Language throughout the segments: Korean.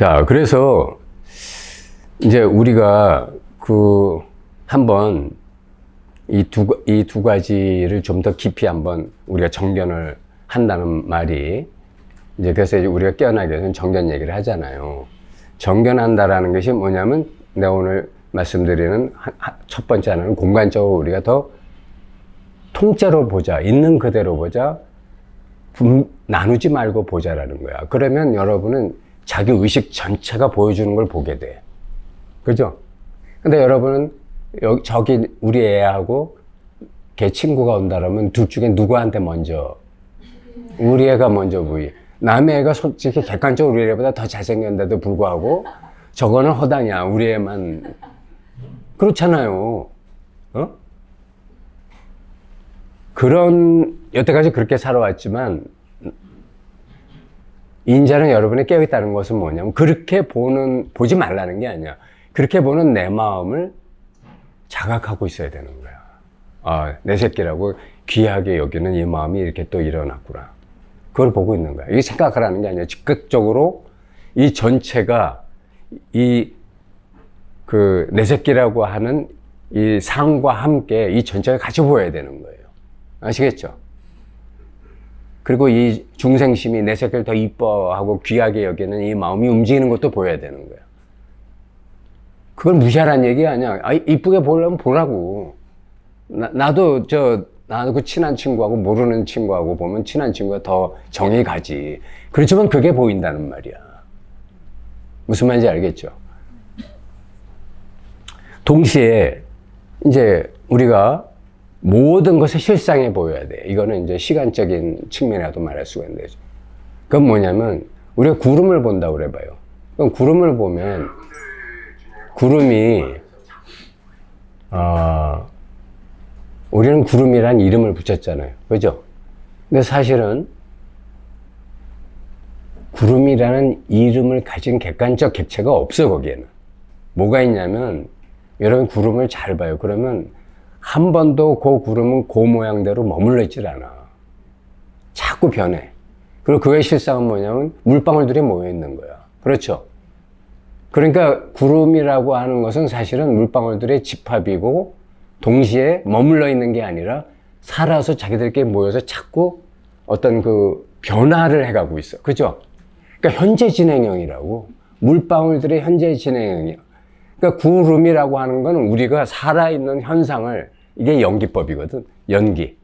자, 그래서 이제 우리가 그 한번 이 두, 이 두 가지를 좀 더 깊이 한번 우리가 정견을 한다는 말이 이제 그래서 이제 우리가 깨어나기 위해서는 정견 얘기를 하잖아요. 정견한다라는 것이 뭐냐면 내가 오늘 말씀드리는 첫 번째 하나는 공간적으로 우리가 더 통째로 보자, 있는 그대로 보자, 분- 나누지 말고 보자라는 거야. 그러면 여러분은 자기 의식 전체가 보여주는 걸 보게 돼. 그죠? 근데 여러분은 여기, 저기 우리 애하고 걔 친구가 온다라면 둘 중에 누구한테 먼저? 우리 애가 먼저 보이. 남의 애가 솔직히 객관적으로 우리 애보다 더 잘생겼는데도 불구하고 저거는 허당이야. 우리 애만. 그렇잖아요. 어? 그런, 여태까지 그렇게 살아왔지만, 인자는 여러분이 깨어있다는 것은 뭐냐면, 그렇게 보는, 보지 말라는 게 아니야. 그렇게 보는 내 마음을 자각하고 있어야 되는 거야. 아, 내 새끼라고 귀하게 여기는 이 마음이 이렇게 또 일어났구나. 그걸 보고 있는 거야. 이게 생각하라는 게 아니야. 즉각적으로 이 전체가 이 그 내 새끼라고 하는 이 상과 함께 이 전체가 같이 보여야 되는 거예요. 아시겠죠? 그리고 이 중생심이 내 새끼를 더 이뻐하고 귀하게 여기는 이 마음이 움직이는 것도 보여야 되는 거야. 그걸 무시하라는 얘기 아니야. 아, 이쁘게 보려면 보라고. 나, 나도 저, 나도 그 친한 친구하고 모르는 친구하고 보면 친한 친구가 더 정이 가지. 그렇지만 그게 보인다는 말이야. 무슨 말인지 알겠죠? 동시에 이제 우리가 모든 것을 실상에 보여야 돼. 이거는 이제 시간적인 측면에도 말할 수가 있는데. 그건 뭐냐면 우리가 구름을 본다고 그래봐요. 그럼 구름을 보면 구름이 어, 우리는 구름이란 이름을 붙였잖아요. 그죠? 근데 사실은 구름이라는 이름을 가진 객관적 객체가 없어 거기에는. 뭐가 있냐면 여러분 구름을 잘 봐요. 그러면 한 번도 그 구름은 그 모양대로 머물러 있질 않아. 자꾸 변해. 그리고 그의 실상은 뭐냐면 물방울들이 모여 있는 거야. 그렇죠? 그러니까 구름이라고 하는 것은 사실은 물방울들의 집합이고 동시에 머물러 있는 게 아니라 살아서 자기들끼리 모여서 자꾸 어떤 그 변화를 해가고 있어. 그죠? 그러니까 현재 진행형이라고. 물방울들의 현재 진행형이야. 그러니까 구름이라고 하는 거는 우리가 살아있는 현상을 이게 연기법이거든. 연기.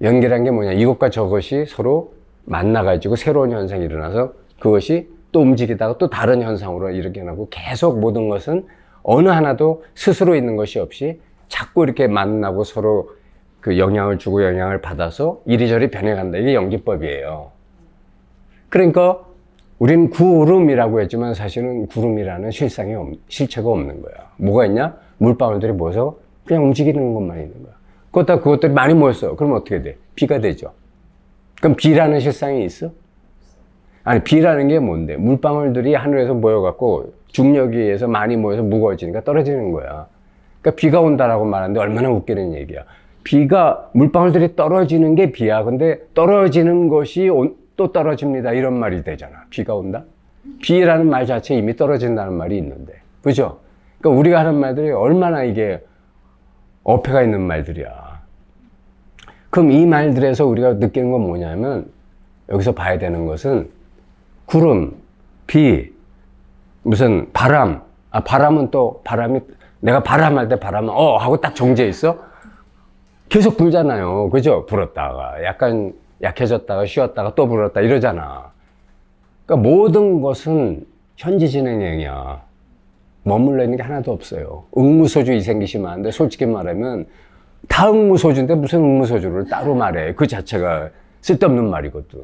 연기란 게 뭐냐. 이것과 저것이 서로 만나가지고 새로운 현상이 일어나서 그것이 또 움직이다가 또 다른 현상으로 이렇게 나고 계속 모든 것은 어느 하나도 스스로 있는 것이 없이 자꾸 이렇게 만나고 서로 그 영향을 주고 영향을 받아서 이리저리 변해간다. 이게 연기법이에요. 그러니까 우린 구름이라고 했지만 사실은 구름이라는 실상이 없, 실체가 없는 거야. 뭐가 있냐? 물방울들이 모여서 그냥 움직이는 것만 있는 거야. 그것다 그것들이 많이 모였어. 그럼 어떻게 돼? 비가 되죠. 그럼 비라는 실상이 있어? 아니 비라는 게 뭔데? 물방울들이 하늘에서 모여갖고 중력에 의해서 많이 모여서 무거워지니까 떨어지는 거야. 그러니까 비가 온다라고 말하는데 얼마나 웃기는 얘기야. 비가 물방울들이 떨어지는 게 비야. 근데 떨어지는 것이 온- 또 떨어집니다. 이런 말이 되잖아. 비가 온다? 비라는 말 자체에 이미 떨어진다는 말이 있는데. 그죠? 그러니까 우리가 하는 말들이 얼마나 이게 어폐가 있는 말들이야. 그럼 이 말들에서 우리가 느끼는 건 뭐냐면 여기서 봐야 되는 것은 구름, 비, 무슨 바람. 아, 바람은 또 바람이 내가 바람할 때 바람은 어 하고 딱 정지해 있어. 계속 불잖아요. 그죠? 불었다가 약간 약해졌다가 쉬었다가 또 불었다 이러잖아. 그러니까 모든 것은 현재 진행형이야. 머물러 있는 게 하나도 없어요. 응무소주 이 생기시면 안 돼. 솔직히 말하면 다 응무소주인데 무슨 응무소주를 따로 말해. 그 자체가 쓸데없는 말이거든.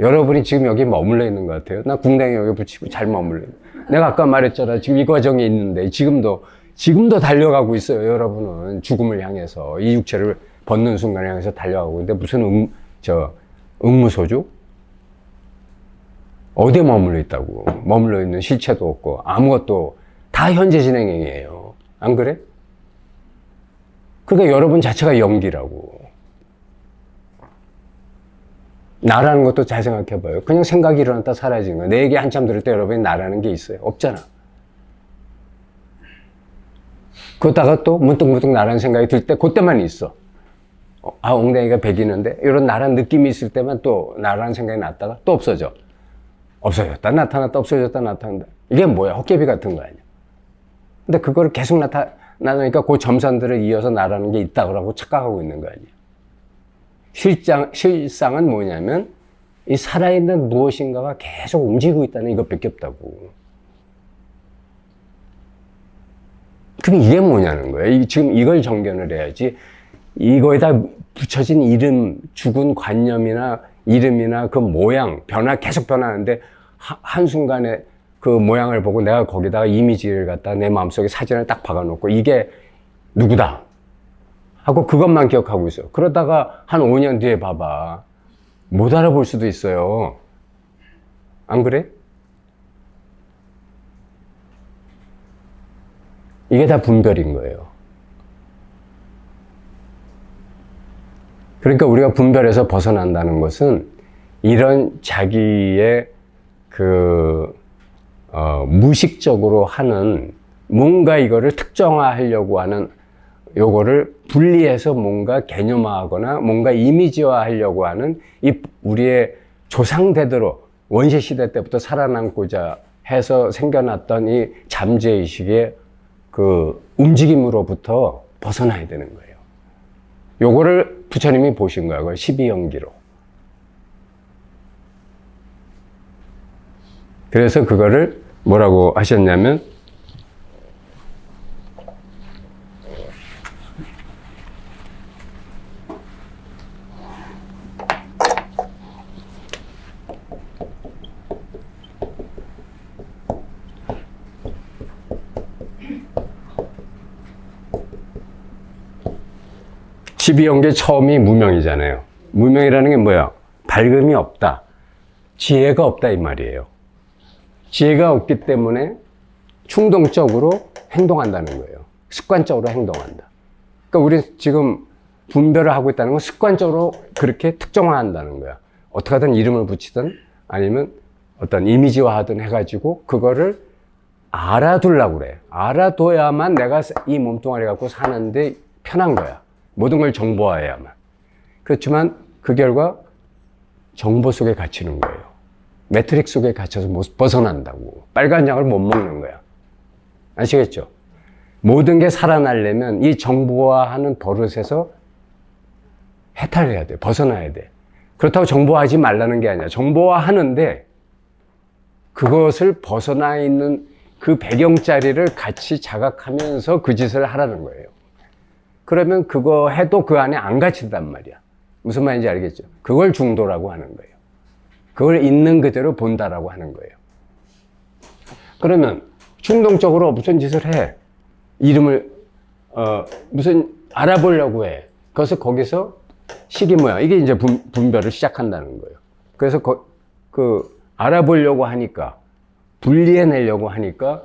여러분이 지금 여기 머물러 있는 것 같아요. 나 궁뎅이 여기 붙이고 잘 머물러. 내가 아까 말했잖아. 지금 이 과정에 있는데 지금도 지금도 달려가고 있어요. 여러분은 죽음을 향해서 이 육체를 벗는 순간을 향해서 달려가고 있는데 무슨 응, 저 응무소주? 어디에 머물러 있다고? 머물러 있는 실체도 없고 아무것도 다 현재 진행형이에요. 안 그래? 그러니까 여러분 자체가 연기라고. 나라는 것도 잘 생각해 봐요. 그냥 생각이 일어났다 사라지는 거야. 내 얘기 한참 들을 때 여러분이 나라는 게 있어요? 없잖아. 그러다가 또 문득문득 나라는 생각이 들 때 그때만 있어. 어, 아, 엉덩이가 베기는데 이런 나라는 느낌이 있을 때만 또 나라는 생각이 났다가 또 없어져. 없어졌다 나타났다 없어졌다 나타난다. 이게 뭐야? 헛개비 같은 거 아니야. 근데 그거를 계속 나타나니까 그 점선들을 이어서 나라는 게 있다고 착각하고 있는 거 아니야. 실장, 실상은 뭐냐면 이 살아있는 무엇인가가 계속 움직이고 있다는 이것밖에 없다고. 그럼 이게 뭐냐는 거예요. 이- 지금 이걸 정견을 해야지 이거에다 붙여진 이름, 죽은 관념이나 이름이나 그 모양, 변화, 계속 변하는데 하- 한순간에 그 모양을 보고 내가 거기다가 이미지를 갖다 내 마음속에 사진을 딱 박아놓고 이게 누구다. 하고 그것만 기억하고 있어. 그러다가 한 5년 뒤에 봐봐. 못 알아볼 수도 있어요. 안 그래? 이게 다 분별인 거예요. 그러니까 우리가 분별에서 벗어난다는 것은 이런 자기의 그, 어, 무식적으로 하는 뭔가 이거를 특정화하려고 하는 요거를 분리해서 뭔가 개념화하거나 뭔가 이미지화 하려고 하는 이 우리의 조상대대로 원시 시대 때부터 살아남고자 해서 생겨났던 이 잠재의식의 그 움직임으로부터 벗어나야 되는 거예요. 요거를 부처님이 보신 거예요. 그걸 12연기로. 그래서 그거를 뭐라고 하셨냐면 십이연계 처음이 무명이잖아요. 무명이라는 게 뭐야? 밝음이 없다. 지혜가 없다 이 말이에요. 지혜가 없기 때문에 충동적으로 행동한다는 거예요. 습관적으로 행동한다. 그러니까 우리 지금 분별을 하고 있다는 건 습관적으로 그렇게 특정화한다는 거야. 어떻게 하든 이름을 붙이든 아니면 어떤 이미지화하든 해가지고 그거를 알아두려고 그래. 알아둬야만 내가 이 몸뚱아리 갖고 사는데 편한 거야. 모든 걸 정보화해야만. 그렇지만 그 결과 정보 속에 갇히는 거예요. 매트릭 속에 갇혀서 못 벗어난다고. 빨간 약을 못 먹는 거야. 아시겠죠? 모든 게 살아나려면 이 정보화하는 버릇에서 해탈해야 돼. 벗어나야 돼. 그렇다고 정보화하지 말라는 게 아니야. 정보화하는데 그것을 벗어나 있는 그 배경자리를 같이 자각하면서 그 짓을 하라는 거예요. 그러면 그거 해도 그 안에 안 갇힌단 말이야. 무슨 말인지 알겠죠? 그걸 중도라고 하는 거예요. 그걸 있는 그대로 본다라고 하는 거예요. 그러면 충동적으로 무슨 짓을 해? 이름을 어, 무슨 알아보려고 해. 그래서 거기서 식이 뭐야? 이게 이제 분, 분별을 시작한다는 거예요. 그래서 거, 그 알아보려고 하니까 분리해내려고 하니까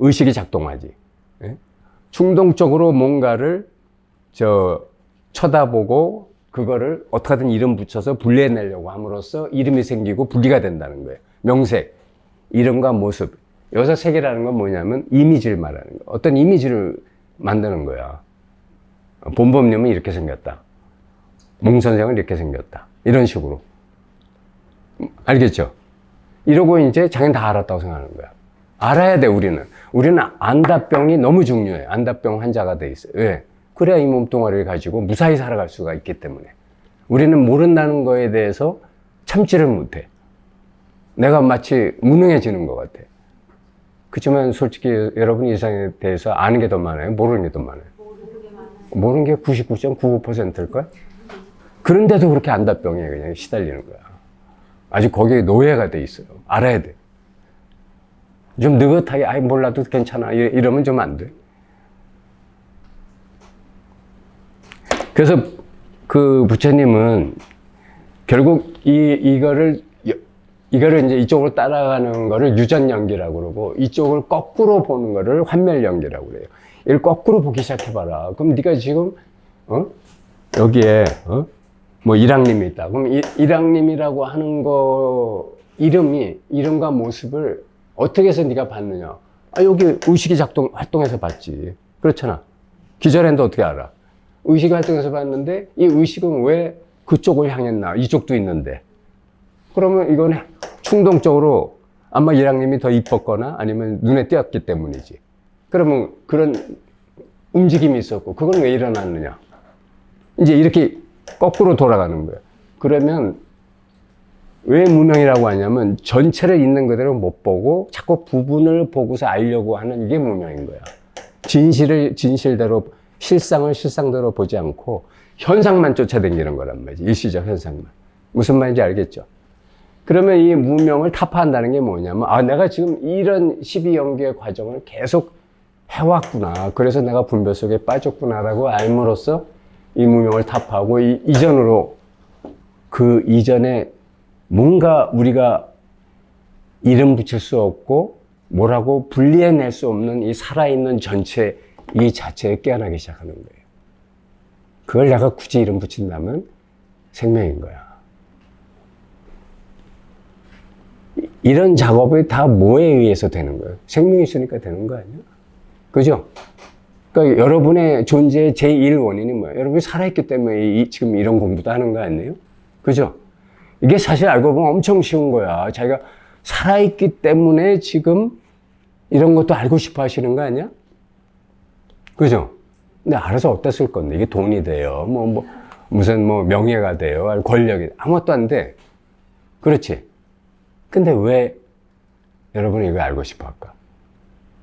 의식이 작동하지. 예? 충동적으로 뭔가를 저 쳐다보고 그거를 어떻게든 이름 붙여서 분리해내려고 함으로써 이름이 생기고 분리가 된다는 거예요. 명색, 이름과 모습. 여기서 색이라는 건 뭐냐면 이미지를 말하는 거예요. 어떤 이미지를 만드는 거야. 본범님은 이렇게 생겼다. 몽 선생은 이렇게 생겼다. 이런 식으로. 알겠죠? 이러고 이제 자기는 다 알았다고 생각하는 거야. 알아야 돼, 우리는. 우리는 안다병이 너무 중요해. 안다병 환자가 돼 있어요. 왜? 그래야 이 몸뚱아리를 가지고 무사히 살아갈 수가 있기 때문에. 우리는 모른다는 거에 대해서 참지를 못해. 내가 마치 무능해지는 것 같아. 그렇지만 솔직히 여러분 이상에 대해서 아는 게 더 많아요? 모르는 게 더 많아요? 모르는 게 99.99%일걸? 그런데도 그렇게 안다병에 그냥 시달리는 거야. 아직 거기에 노예가 돼 있어요. 알아야 돼. 좀 느긋하게, 아이, 몰라도 괜찮아. 이- 이러면 좀 안 돼. 그래서 그 부처님은 결국 이, 이거를, 여- 이거를 이제 이쪽으로 따라가는 거를 유전연기라고 그러고 이쪽을 거꾸로 보는 거를 환멸연기라고 그래요. 이걸 거꾸로 보기 시작해봐라. 그럼 네가 지금, 어? 여기에, 어? 뭐 일왕님이 있다. 그럼 이, 일왕님이라고 하는 거 이름이 이름과 모습을 어떻게 해서 네가 봤느냐? 아 여기 의식이 작동 활동해서 봤지. 그렇잖아. 기절했는데 어떻게 알아? 의식 활동해서 봤는데 이 의식은 왜 그쪽을 향했나? 이쪽도 있는데. 그러면 이건 충동적으로 아마 일왕님이 더 이뻤거나 아니면 눈에 띄었기 때문이지. 그러면 그런 움직임이 있었고 그건 왜 일어났느냐? 이제 이렇게 거꾸로 돌아가는 거예요. 그러면 왜 무명이라고 하냐면 전체를 있는 그대로 못 보고 자꾸 부분을 보고서 알려고 하는 이게 무명인 거야. 진실을 진실대로 실상을 실상대로 보지 않고 현상만 쫓아다니는 거란 말이지. 일시적 현상만. 무슨 말인지 알겠죠? 그러면 이 무명을 타파한다는 게 뭐냐면 아 내가 지금 이런 12연계의 과정을 계속 해왔구나. 그래서 내가 분별 속에 빠졌구나라고 알므로써 이 무명을 타파하고 이 이전으로 그 이전에 뭔가 우리가 이름 붙일 수 없고 뭐라고 분리해낼 수 없는 이 살아있는 전체 이 자체에 깨어나기 시작하는 거예요. 그걸 내가 굳이 이름 붙인다면 생명인 거야. 이- 이런 작업이 다 뭐에 의해서 되는 거예요? 생명이 있으니까 되는 거 아니야? 그죠? 그러니까 여러분의 존재의 제1 원인이 뭐예요? 여러분이 살아있기 때문에 이- 지금 이런 공부도 하는 거 아니에요? 그죠? 이게 사실 알고 보면 엄청 쉬운 거야. 자기가 살아있기 때문에 지금 이런 것도 알고 싶어 하시는 거 아니야? 그죠? 근데 알아서 쓸 건데? 이게 돈이 돼요. 뭐, 뭐, 무슨 뭐 명예가 돼요. 권력이. 아무것도 안 돼. 그렇지? 근데 왜 여러분이 이거 알고 싶어 할까?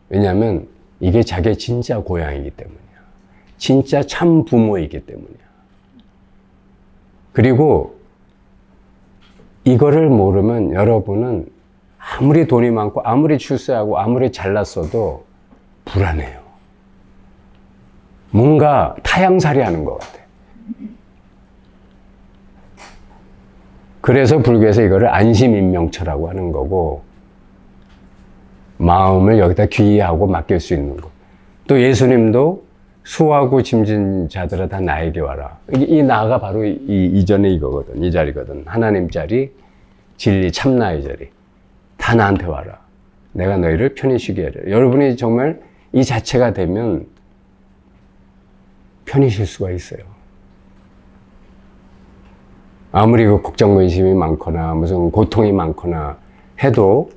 왜냐하면 이게 자기의 진짜 고향이기 때문이야. 진짜 참 부모이기 때문이야. 그리고 이거를 모르면 여러분은 아무리 돈이 많고 아무리 출세하고 아무리 잘났어도 불안해요. 뭔가 타향살이 하는 것 같아. 그래서 불교에서 이거를 안심인명처라고 하는 거고, 마음을 여기다 귀의하고 맡길 수 있는 거. 또 예수님도 수하고 짐진 자들아 다 나에게 와라. 이, 이 나가 바로 이, 이 이전에 이거거든. 이 자리거든. 하나님 자리, 진리, 참나의 자리. 다 나한테 와라. 내가 너희를 편히 쉬게 하리라. 여러분이 정말 이 자체가 되면 편히 쉴 수가 있어요. 아무리 그 걱정 근심이 많거나 무슨 고통이 많거나 해도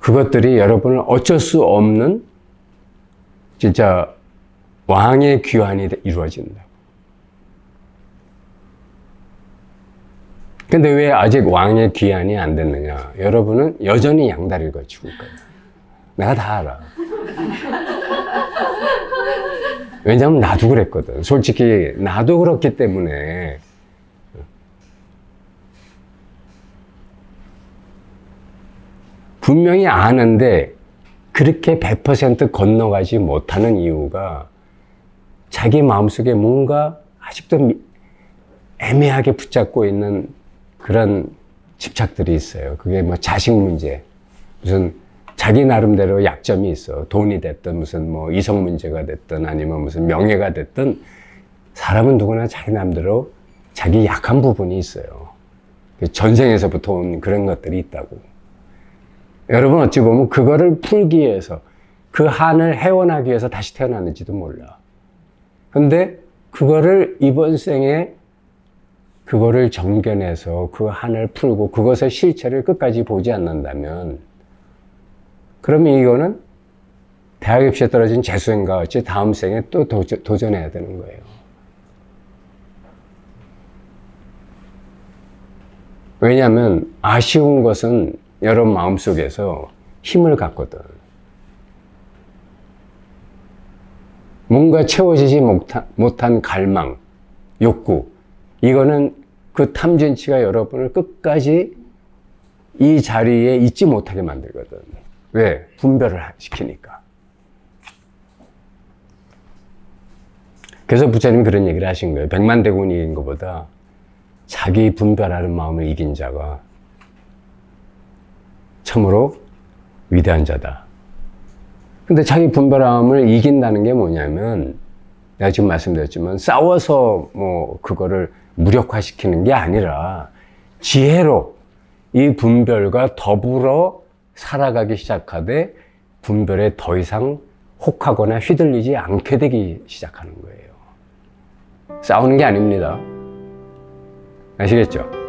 그것들이 여러분을 어쩔 수 없는 진짜 왕의 귀환이 이루어진다. 근데 왜 아직 왕의 귀환이 안 됐느냐? 여러분은 여전히 양다리를 걸치고 있거든. 내가 다 알아. 왜냐면 나도 그랬거든. 솔직히 나도 그렇기 때문에 분명히 아는데 그렇게 100% 건너가지 못하는 이유가 자기 마음속에 뭔가 아직도 미- 애매하게 붙잡고 있는 그런 집착들이 있어요. 그게 뭐 자식 문제, 무슨 자기 나름대로 약점이 있어. 돈이 됐든 무슨 뭐 이성 문제가 됐든 아니면 무슨 명예가 됐든 사람은 누구나 자기 나름대로 자기 약한 부분이 있어요. 그 전생에서부터 온 그런 것들이 있다고. 여러분 어찌 보면 그거를 풀기 위해서 그 한을 헤어나기 위해서 다시 태어났는지도 몰라. 근데 그거를 이번 생에 그거를 정견해서 그 한을 풀고 그것의 실체를 끝까지 보지 않는다면 그러면 이거는 대학 입시에 떨어진 재수생과 같이 다음 생에 또 도전, 도전해야 되는 거예요. 왜냐하면 아쉬운 것은 여러분 마음속에서 힘을 갖거든. 뭔가 채워지지 못한 갈망, 욕구. 이거는 그 탐진치가 여러분을 끝까지 이 자리에 있지 못하게 만들거든. 왜? 분별을 시키니까. 그래서 부처님이 그런 얘기를 하신 거예요. 백만 이긴 것보다 자기 분별하는 마음을 이긴 자가 참으로 위대한 자다. 근데 자기 분별함을 이긴다는 게 뭐냐면 내가 지금 말씀드렸지만 싸워서 뭐 그거를 무력화시키는 게 아니라 지혜로 이 분별과 더불어 살아가기 시작하되 분별에 더 이상 혹하거나 휘둘리지 않게 되기 시작하는 거예요. 싸우는 게 아닙니다. 아시겠죠?